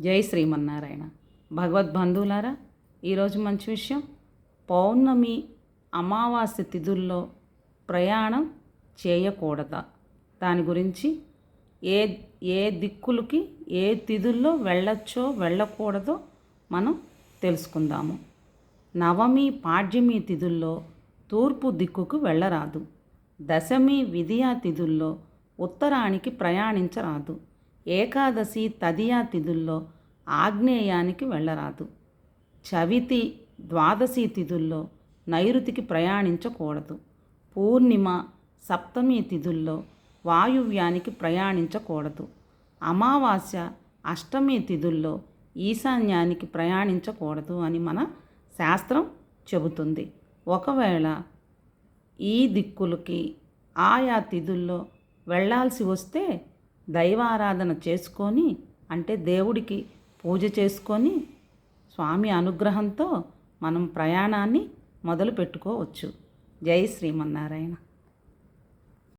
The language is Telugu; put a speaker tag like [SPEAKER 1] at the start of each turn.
[SPEAKER 1] జై శ్రీమన్నారాయణ. భగవద్బంధువులారా ఈరోజు మంచి విషయం. పౌర్ణమి అమావాస్య తిథుల్లో ప్రయాణం చేయకూడదా? దాని గురించి ఏ ఏ దిక్కులకి ఏ తిథుల్లో వెళ్ళొచ్చో వెళ్ళకూడదో మనం తెలుసుకుందాము. నవమి పాడ్యమి తిథుల్లో తూర్పు దిక్కుకు వెళ్ళరాదు. దశమి విధియా తిథుల్లో ఉత్తరానికి ప్రయాణించరాదు. ఏకాదశి తదియా తిథుల్లో ఆగ్నేయానికి వెళ్ళరాదు. చవితి ద్వాదశి తిథుల్లో నైరుతికి ప్రయాణించకూడదు. పూర్ణిమ సప్తమి తిథుల్లో వాయువ్యానికి ప్రయాణించకూడదు. అమావాస్య అష్టమి తిథుల్లో ఈశాన్యానికి ప్రయాణించకూడదు అని మన శాస్త్రం చెబుతుంది. ఒకవేళ ఈ దిక్కులకి ఆయా తిథుల్లో వెళ్ళాల్సి వస్తే దైవారాధన చేసుకొని అంటే దేవుడికి పూజ చేసుకొని స్వామి అనుగ్రహంతో మనం ప్రయాణాన్ని మొదలు పెట్టుకోవచ్చు జై శ్రీమన్నారాయణ.